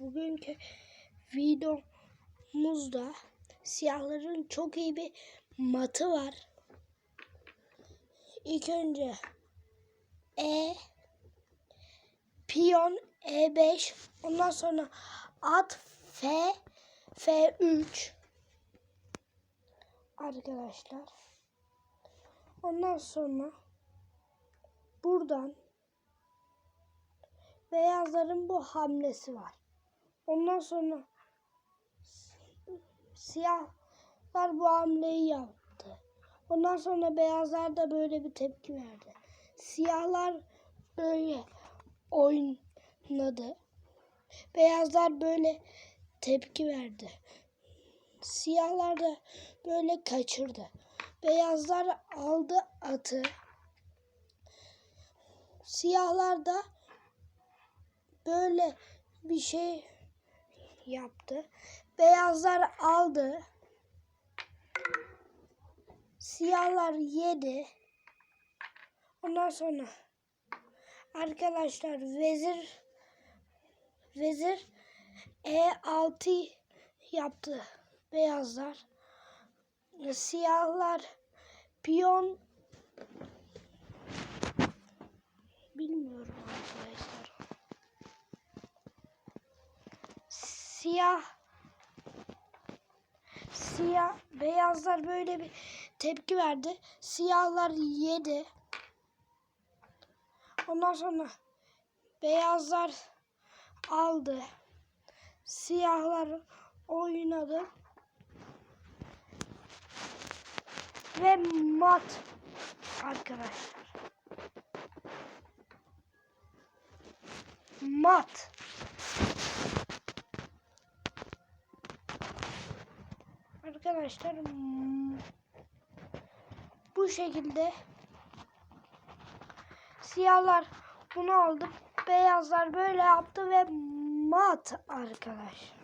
Bugünkü videomuzda siyahların çok iyi bir matı var. İlk önce E piyon E5 ondan sonra at F F3 arkadaşlar. Ondan sonra buradan beyazların bu hamlesi var. Ondan sonra siyahlar bu hamleyi yaptı. Ondan sonra beyazlar da böyle bir tepki verdi. Siyahlar böyle oynadı. Beyazlar böyle tepki verdi. Siyahlar da böyle kaçırdı. Beyazlar aldı atı. Siyahlar da böyle bir şey yaptı. Beyazlar aldı. Siyahlar yedi. Ondan sonra arkadaşlar vezir vezir E6 yaptı beyazlar. Siyahlar piyon bilmiyorum arkadaşlar. Siyah siyah beyazlar böyle bir tepki verdi. Siyahlar yedi. Ondan sonra beyazlar aldı. Siyahlar oynadı. Ve mat arkadaşlar. Mat. Arkadaşlar bu şekilde siyahlar bunu aldı. Beyazlar böyle yaptı ve mat arkadaşlar.